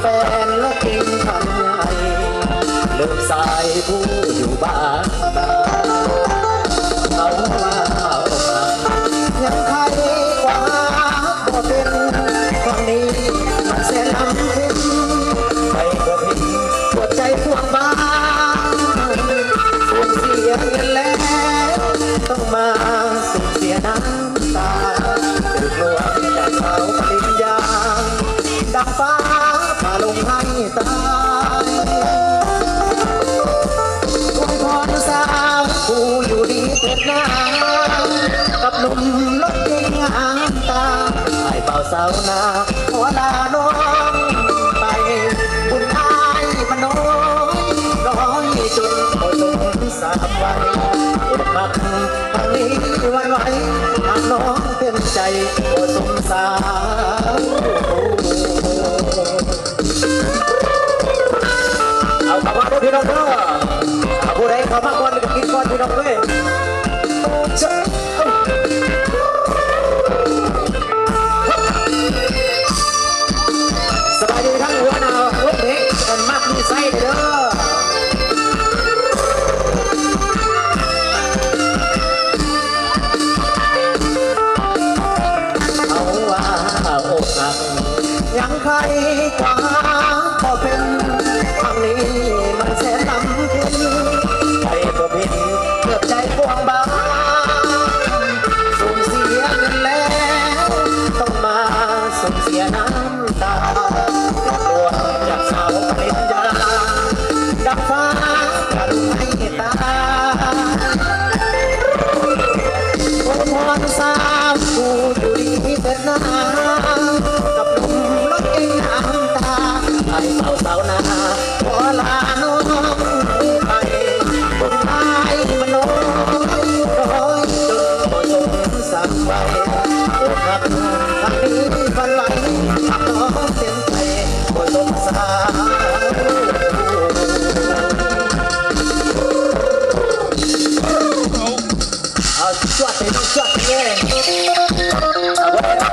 แฟนและกินทำไงเลิกสายผู้อยู่บ้าน สาวนาขอลาน้องไป บุญอายมันน้อยน้อยจนหมดลมสามวัยอกหักทางนี้หวันไหวหากน้องเต็มใจโอ้สงสารเอากลับมาด้วยพี่น้องเด้อเอาผู้ใดเข้ามาก่อนก็กินก่อนพี่น้องเลย ใครกว่าก็เป็นทางนี้มันแสนลำเค็นใจก็ผิดเกือบใจพวงบางสูญเสียเงินแล้ว ต้องมาสูญเสียน้ำตาตัวจากสาวปริญญาดังฟ้าการุณให้ตาโอ้พรสาวผู้อยู่ดีเถิดนา ไอ้สาวสาวนาขอลาน้องไปบนท้ายมันน้อยร้อยจนบ่สมสั่งไว้โอ้หักทางนี้ฝันไหลหักน้องเต็มใจบ่สมสารเอาจวดไปน้องจวดไปเลย